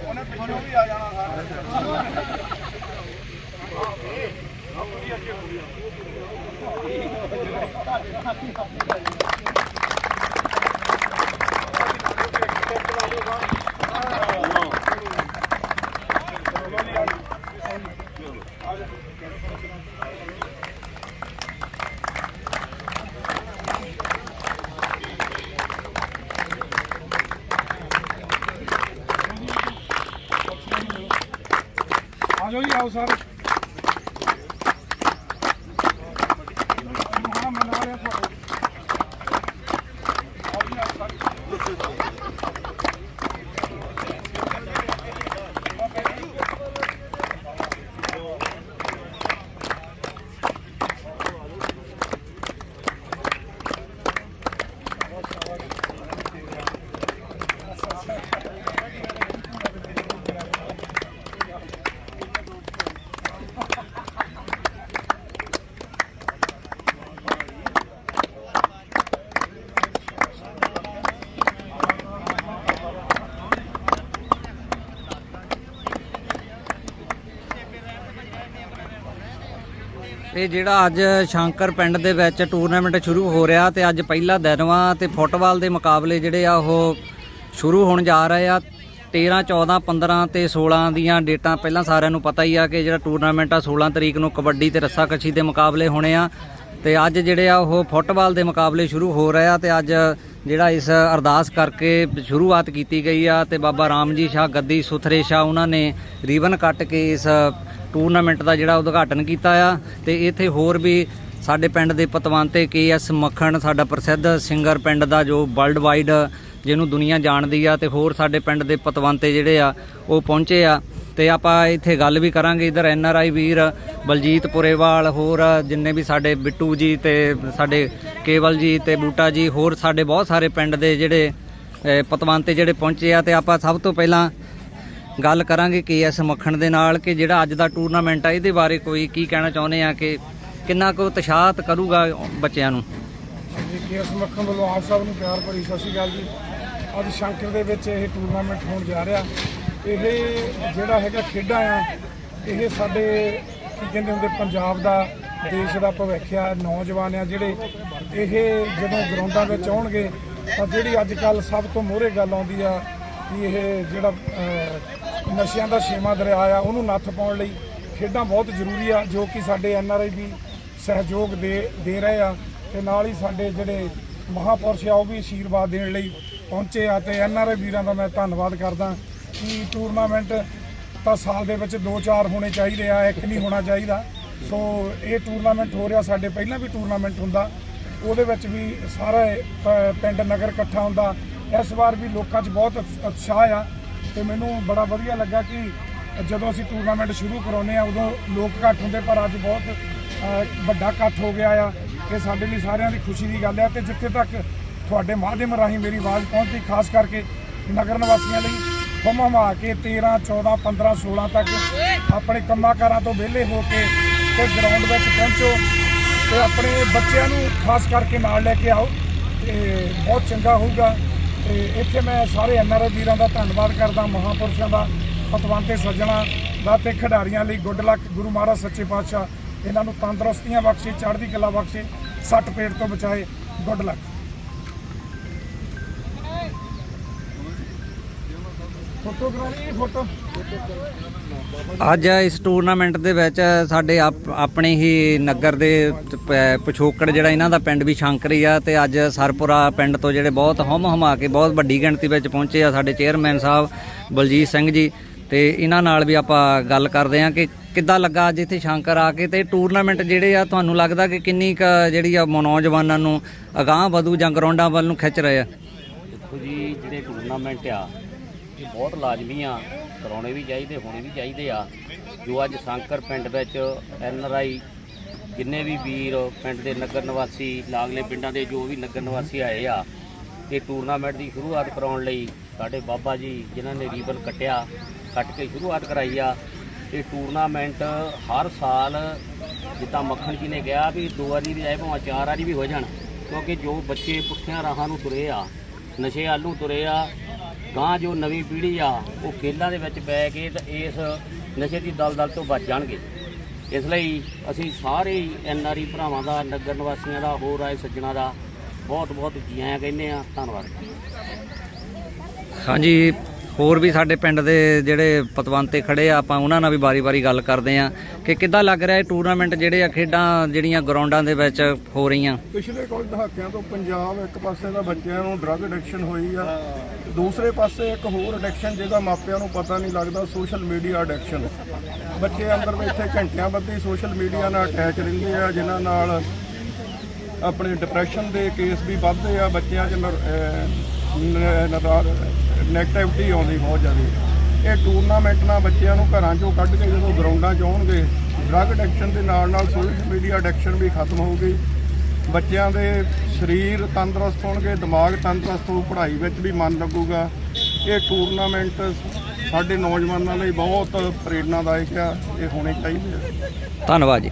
ਉਹਨੇ ਪਿੱਛੋਂ ਵੀ ਆ ਜਾਣਾ ਆ ਜਾਓ ਜੀ। ਆਓ ਸਾਰੇ ਮਹਾ ਇਹ ਜਿਹੜਾ ਅੱਜ ਸ਼ੰਕਰ ਪਿੰਡ ਦੇ ਵਿੱਚ ਟੂਰਨਾਮੈਂਟ ਸ਼ੁਰੂ ਹੋ ਰਿਹਾ ਤੇ ਅੱਜ ਪਹਿਲਾ ਦਿਨ ਵਾ ਤੇ ਫੁੱਟਬਾਲ ਦੇ ਮੁਕਾਬਲੇ ਜਿਹੜੇ ਆ ਉਹ ਸ਼ੁਰੂ ਹੋਣ ਜਾ ਰਹੇ ਆ। 13 14 15 ਤੇ 16 ਦੀਆਂ ਡੇਟਾਂ ਪਹਿਲਾਂ ਸਾਰਿਆਂ ਨੂੰ ਪਤਾ ਹੀ ਆ ਕਿ ਜਿਹੜਾ ਟੂਰਨਾਮੈਂਟ ਆ 16 ਤਰੀਕ ਨੂੰ ਕਬੱਡੀ ਤੇ ਰੱਸਾਕੱਛੀ ਦੇ ਮੁਕਾਬਲੇ ਹੋਣੇ ਆ। ਤੇ ਅੱਜ ਜਿਹੜੇ ਆ ਉਹ ਫੁੱਟਬਾਲ ਦੇ ਮੁਕਾਬਲੇ ਸ਼ੁਰੂ ਹੋ ਰਹੇ ਆ ਤੇ ਅੱਜ ਜਿਹੜਾ ਇਸ ਅਰਦਾਸ ਕਰਕੇ ਸ਼ੁਰੂਆਤ ਕੀਤੀ ਗਈ ਆ ਤੇ ਬਾਬਾ ਰਾਮ ਜੀ ਸ਼ਾਹ, ਗੱਦੀ ਸੁਥਰੇ ਸ਼ਾਹ ਉਹਨਾਂ ਨੇ ਰੀਬਨ ਕੱਟ ਕੇ ਇਸ ਟੂਰਨਾਮੈਂਟ ਦਾ ਜਿਹੜਾ ਉਦਘਾਟਨ ਕੀਤਾ ਆ ਤੇ ਇੱਥੇ ਹੋਰ ਵੀ ਸਾਡੇ ਪਿੰਡ ਦੇ ਪਤਵੰਤੇ ਕੇ ਐਸ ਮੱਖਣ, ਸਾਡਾ ਪ੍ਰਸਿੱਧ ਸਿੰਗਰ ਪਿੰਡ ਦਾ ਜੋ ਵਰਲਡ ਵਾਈਡ ਜਿਹਨੂੰ ਦੁਨੀਆ ਜਾਣਦੀ ਆ ਤੇ ਹੋਰ ਸਾਡੇ ਪਿੰਡ ਦੇ ਪਤਵੰਤੇ ਜਿਹੜੇ ਆ, ਉਹ ਪਹੁੰਚੇ ਆ। ਤੇ ਆਪਾਂ ਇੱਥੇ ਗੱਲ ਵੀ ਕਰਾਂਗੇ ਇਧਰ ਐਨ ਆਰ ਆਈ ਵੀਰ ਬਲਜੀਤ ਪੁਰੇਵਾਲ ਹੋਰ ਜਿੰਨੇ ਵੀ ਸਾਡੇ ਬਿੱਟੂ ਜੀ ਤੇ ਸਾਡੇ ਕੇਵਲ ਜੀ ਤੇ ਬੂਟਾ ਜੀ, ਹੋਰ ਸਾਡੇ ਬਹੁਤ ਸਾਰੇ ਪਿੰਡ ਦੇ ਜਿਹੜੇ ਪਤਵੰਤੇ ਜਿਹੜੇ ਪਹੁੰਚੇ ਆ। ਤੇ ਆਪਾਂ ਸਭ ਤੋਂ ਪਹਿਲਾਂ ਗੱਲ ਕਰਾਂਗੇ ਕੇ ਐਸ ਮੱਖਣ ਦੇ ਨਾਲ ਕਿ ਜਿਹੜਾ ਅੱਜ ਦਾ ਟੂਰਨਾਮੈਂਟ ਆ, ਇਹਦੇ ਬਾਰੇ ਕੋਈ ਕੀ ਕਹਿਣਾ ਚਾਹੁੰਦੇ ਆ ਕਿ ਕਿੰਨਾ ਕੁ ਉਤਸ਼ਾਹਤ ਕਰੂਗਾ ਬੱਚਿਆਂ ਨੂੰ? ਜੀ ਕੇਸ ਮੱਖਣ ਵੱਲੋਂ ਆਪ ਸਭ ਨੂੰ ਪਿਆਰ ਭਰੀ ਸਤਿ ਸ਼੍ਰੀ ਅਕਾਲ ਜੀ। ਅੱਜ ਸ਼ੰਕਰ ਦੇ ਵਿੱਚ ਇਹ ਟੂਰਨਾਮੈਂਟ ਹੋਣ ਜਾ ਰਿਹਾ। ਇਹ ਜਿਹੜਾ ਹੈਗਾ ਖੇਡਾਂ ਆ, ਇਹ ਸਾਡੇ, ਕੀ ਕਹਿੰਦੇ ਹੁੰਦੇ, ਪੰਜਾਬ ਦਾ, ਦੇਸ਼ ਦਾ ਭਵਿੱਖ ਆ, ਨੌਜਵਾਨ ਆ ਜਿਹੜੇ। ਇਹ ਜਦੋਂ ਗਰਾਊਂਡਾਂ ਵਿੱਚ ਆਉਣਗੇ, ਤਾਂ ਜਿਹੜੀ ਅੱਜ ਕੱਲ ਸਭ ਤੋਂ ਮੋਹਰੇ ਗੱਲ ਆਉਂਦੀ ਆ ਕਿ ਇਹ ਜਿਹੜਾ ਨਸ਼ਿਆਂ ਦਾ ਛੇਵਾਂ ਦਰਿਆ ਆ, ਉਹਨੂੰ ਨੱਥ ਪਾਉਣ ਲਈ ਖੇਡਾਂ ਬਹੁਤ ਜ਼ਰੂਰੀ ਆ, ਜੋ ਕਿ ਸਾਡੇ ਐਨ ਆਰ ਆਈ ਵੀ ਸਹਿਯੋਗ ਦੇ ਦੇ ਰਹੇ ਆ ਤੇ ਨਾਲ ਹੀ ਸਾਡੇ ਜਿਹੜੇ ਮਹਾਪੁਰਸ਼ ਆ, ਉਹ ਵੀ ਆਸ਼ੀਰਵਾਦ ਦੇਣ ਲਈ ਪਹੁੰਚੇ ਆ ਤੇ ਐਨ ਆਰ ਆਈ ਵੀਰਾਂ ਦਾ ਮੈਂ ਧੰਨਵਾਦ ਕਰਦਾ ਕਿ ਟੂਰਨਾਮੈਂਟ ਤਾਂ ਸਾਲ ਦੇ ਵਿੱਚ 2-4 ਹੋਣੇ ਚਾਹੀਦੇ ਆ, ਇੱਕ ਨਹੀਂ ਹੋਣਾ ਚਾਹੀਦਾ। ਸੋ ਇਹ ਟੂਰਨਾਮੈਂਟ ਹੋ ਰਿਹਾ, ਸਾਡੇ ਪਹਿਲਾਂ ਵੀ ਟੂਰਨਾਮੈਂਟ ਹੁੰਦਾ, ਉਹਦੇ ਵਿੱਚ ਵੀ ਸਾਰਾ ਪਿੰਡ ਨਗਰ ਇਕੱਠਾ ਹੁੰਦਾ। ਇਸ ਵਾਰ ਵੀ ਲੋਕਾਂ 'ਚ ਬਹੁਤ ਉਤਸ਼ਾਹ ਆ ਤੇ ਮੈਨੂੰ ਬੜਾ ਵਧੀਆ ਲੱਗਾ ਕਿ ਜਦੋਂ ਅਸੀਂ ਟੂਰਨਾਮੈਂਟ ਸ਼ੁਰੂ ਕਰਾਉਂਦੇ ਆ ਉਦੋਂ ਲੋਕ ਘੱਟ ਹੁੰਦੇ, ਪਰ ਅੱਜ ਬਹੁਤ ਵੱਡਾ ਇਕੱਠ ਹੋ ਗਿਆ ਆ ਇਹ ਸਾਡੇ ਲਈ ਸਾਰਿਆਂ ਦੀ ਖੁਸ਼ੀ ਦੀ ਗੱਲ ਹੈ ਤੇ ਜਿੱਥੇ ਤੱਕ ਤੁਹਾਡੇ ਮਾਧਿਅਮ ਰਾਹੀਂ ਮੇਰੀ ਆਵਾਜ਼ ਪਹੁੰਚਦੀ, ਖਾਸ ਕਰਕੇ ਨਗਰ ਨਿਵਾਸੀਆਂ ਲਈ ਹੁਮ ਹੁਮਾ ਕੇ 13 14 15 16 ਤੱਕ ਆਪਣੇ ਕੰਮਾਂ ਕਾਰਾਂ ਤੋਂ ਵਿਹਲੇ ਹੋ ਕੇ ਤੇ ਗਰਾਊਂਡ ਵਿੱਚ ਪਹੁੰਚੋ ਤੇ ਆਪਣੇ ਬੱਚਿਆਂ ਨੂੰ ਖਾਸ ਕਰਕੇ ਨਾਲ ਲੈ ਕੇ ਆਓ ਤੇ ਬਹੁਤ ਚੰਗਾ ਹੋਊਗਾ। ਤੇ ਇੱਥੇ ਮੈਂ ਸਾਰੇ ਐਨਆਰਆਈ ਵੀਰਾਂ ਦਾ ਧੰਨਵਾਦ ਕਰਦਾ, ਮਹਾਪੁਰਸ਼ਾਂ ਦਾ, ਪਤਵੰਤੇ ਸੱਜਣਾ ਦਾ ਤੇ ਖਿਡਾਰੀਆਂ ਲਈ ਗੁੱਡ ਲੱਕ, ਗੁਰੂ ਮਹਾਰਾਜ ਸੱਚੇ ਪਾਤਸ਼ਾਹ। ਇਹਨਾਂ ਨੂੰ ਤੰਦਰੁਸਤੀਆਂ ਬਖਸ਼ੇ, ਚੜ੍ਹਦੀ ਕਲਾ ਬਖਸ਼ੇ, ਸੱਟ ਪੇਟ ਤੋਂ ਬਚਾਏ, ਗੁੱਡ ਲੱਕ। ਫੋਟੋ ਕਰਾਣੀ ਫੋਟੋ। ਅੱਜ ਇਸ ਟੂਰਨਾਮੈਂਟ ਦੇ ਵਿੱਚ ਸਾਡੇ ਆਪ- ਆਪਣੇ ਹੀ ਨਗਰ ਦੇ ਪਿਛੋਕੜ ਜਿਹੜਾ ਇਹਨਾਂ ਦਾ ਪਿੰਡ ਵੀ ਸ਼ੰਕਰੀ ਆ ਤੇ ਅੱਜ ਸਰਪੁਰਾ ਪਿੰਡ ਤੋਂ ਜਿਹੜੇ ਬਹੁਤ ਹਮ ਹਮਾ ਕੇ ਬਹੁਤ ਵੱਡੀ ਗਿਣਤੀ ਵਿੱਚ ਪਹੁੰਚੇ ਆ ਸਾਡੇ ਚੇਅਰਮੈਨ ਸਾਹਿਬ ਬਲਜੀਤ ਸਿੰਘ ਜੀ ਤੇ ਇਹਨਾਂ ਨਾਲ ਵੀ ਆਪਾਂ ਗੱਲ ਕਰਦੇ ਆ ਕਿ ਕਿੱਦਾਂ ਲੱਗਾ ਅੱਜ ਇੱਥੇ ਸ਼ੰਕਰ ਆ ਕੇ ਤੇ ਟੂਰਨਾਮੈਂਟ ਜਿਹੜੇ ਆ ਤੁਹਾਨੂੰ ਲੱਗਦਾ ਕਿ ਕਿੰਨੀ ਕ ਜਿਹੜੀ ਆ ਨੌਜਵਾਨਾਂ ਨੂੰ ਅਗਾਹ ਵਧੂ ਜਾਂ ਗਰਾਊਂਡਾਂ ਵੱਲ ਨੂੰ ਖਿੱਚ ਰਹੇ ਆ? ਦੇਖੋ ਜੀ ਜਿਹੜੇ ਟੂਰਨਾਮੈਂਟ ਆ ਬਹੁਤ ਲਾਜ਼ਮੀ ਆ, ਕਰਾਉਣੇ ਵੀ ਚਾਹੀਦੇ, ਹੋਣੇ ਵੀ ਚਾਹੀਦੇ ਆ। ਜੋ ਅੱਜ ਸ਼ੰਕਰ ਪਿੰਡ ਵਿੱਚ ਐਨ ਆਰ ਆਈ ਜਿੰਨੇ ਵੀ ਵੀਰ ਪਿੰਡ ਦੇ ਨਗਰ ਨਿਵਾਸੀ, ਲਾਗਲੇ ਪਿੰਡਾਂ ਦੇ ਜੋ ਵੀ ਨਗਰ ਨਿਵਾਸੀ ਆਏ ਆ ਤੇ ਟੂਰਨਾਮੈਂਟ ਦੀ ਸ਼ੁਰੂਆਤ ਕਰਾਉਣ ਲਈ ਸਾਡੇ ਬਾਬਾ ਜੀ ਜਿਨ੍ਹਾਂ ਨੇ ਰੀਬਨ ਕੱਟਿਆ, ਕੱਟ ਕੇ ਸ਼ੁਰੂਆਤ ਕਰਾਈ ਆ। ਇਹ ਟੂਰਨਾਮੈਂਟ ਹਰ ਸਾਲ ਜਿੱਦਾਂ ਮੱਖਣ ਜੀ ਨੇ ਕਿਹਾ ਵੀ ਦੋ ਵਾਰੀ ਦੀ ਆਏ, ਭਾਵੇਂ ਚਾਰ ਵਾਰੀ ਵੀ ਹੋ ਜਾਣ, ਕਿਉਂਕਿ ਜੋ ਬੱਚੇ ਪੁੱਠਿਆਂ ਰਾਹਾਂ ਨੂੰ ਤੁਰੇ ਆ, ਨਸ਼ੇ ਆਲੂ ਤੁਰੇ ਆ ਗਾਂ ਜੋ ਨਵੀਂ ਪੀੜ੍ਹੀ ਆ, ਉਹ ਖੇਲਾਂ ਦੇ ਵਿੱਚ ਪੈ ਕੇ ਤਾਂ ਇਸ ਨਸ਼ੇ ਦੀ ਦਲਦਲ ਤੋਂ ਬਚ ਜਾਣਗੇ। ਇਸ ਲਈ ਅਸੀਂ ਸਾਰੇ ਐਨ ਆਰ ਆਈ ਭਰਾਵਾਂ ਦਾ, ਨਗਰ ਨਿਵਾਸੀਆਂ ਦਾ, ਹੋਰ ਆਏ ਸੱਜਣਾ ਦਾ ਬਹੁਤ ਬਹੁਤ ਜੀ ਆਇਆਂ ਕਹਿੰਦੇ ਆ, ਧੰਨਵਾਦ। ਹਾਂਜੀ ਹੋਰ ਵੀ ਸਾਡੇ ਪਿੰਡ ਦੇ ਜਿਹੜੇ ਪਤਵੰਤੇ ਖੜੇ ਆ, ਆਪਾਂ ਉਹਨਾਂ ਨਾਲ ਵੀ ਬਾਰੀ-ਬਾਰੀ ਗੱਲ ਕਰਦੇ ਆ ਕਿ ਕਿੱਦਾਂ ਲੱਗ ਰਿਹਾ ਇਹ ਟੂਰਨਾਮੈਂਟ ਜਿਹੜੇ ਆ ਖੇਡਾਂ ਜਿਹੜੀਆਂ ਗਰਾਊਂਡਾਂ ਦੇ ਵਿੱਚ ਹੋ ਰਹੀਆਂ? ਪਿਛਲੇ ਕੁਝ ਦਹਾਕਿਆਂ ਤੋਂ ਪੰਜਾਬ ਇੱਕ ਪਾਸੇ ਦਾ ਬੱਚਿਆਂ ਨੂੰ ਡਰੱਗ ਐਡਿਕਸ਼ਨ ਹੋਈ ਆ, ਦੂਸਰੇ ਪਾਸੇ ਇੱਕ ਹੋਰ ਐਡਿਕਸ਼ਨ ਜਿਹਦਾ ਮਾਪਿਆਂ ਨੂੰ ਪਤਾ ਨਹੀਂ ਲੱਗਦਾ ਸੋਸ਼ਲ ਮੀਡੀਆ ਐਡਿਕਸ਼ਨ ਬੱਚੇ ਅੰਦਰ ਬੈਠੇ ਘੰਟਿਆਂ ਬੱਧੀ ਸੋਸ਼ਲ ਮੀਡੀਆ ਨਾਲ ਅਟੈਚ ਰਹਿੰਦੇ ਆ, ਜਿਨ੍ਹਾਂ ਨਾਲ ਆਪਣੇ ਡਿਪਰੈਸ਼ਨ ਦੇ ਕੇਸ ਵੀ ਵੱਧਦੇ ਆ, ਬੱਚਿਆਂ 'ਚ ਨੈਗੇਟਿਵਿਟੀ ਆਉਂਦੀ ਬਹੁਤ ਜ਼ਿਆਦਾ। ਇਹ ਟੂਰਨਾਮੈਂਟ ਨਾਲ ਬੱਚਿਆਂ ਨੂੰ ਘਰਾਂ 'ਚੋਂ ਕੱਢ ਕੇ ਜਦੋਂ ਗਰਾਊਂਡਾਂ 'ਚ ਆਉਣਗੇ ਡਰੱਗ ਐਡਿਕਸ਼ਨ ਦੇ ਨਾਲ ਨਾਲ ਸੋਸ਼ਲ ਮੀਡੀਆ ਐਡਿਕਸ਼ਨ ਵੀ ਖਤਮ ਹੋਊਗੀ। ਬੱਚਿਆਂ ਦੇ ਸਰੀਰ ਤੰਦਰੁਸਤ ਹੋਣਗੇ, ਦਿਮਾਗ ਤੰਦਰੁਸਤ ਹੋਊ, ਪੜ੍ਹਾਈ ਵਿੱਚ ਵੀ ਮਨ ਲੱਗੂਗਾ। ਇਹ ਟੂਰਨਾਮੈਂਟ ਸਾਡੇ ਨੌਜਵਾਨਾਂ ਲਈ ਬਹੁਤ ਪ੍ਰੇਰਨਾਦਾਇਕ ਆ, ਇਹ ਹੋਣੇ ਚਾਹੀਦੇ ਆ। ਧੰਨਵਾਦ ਜੀ।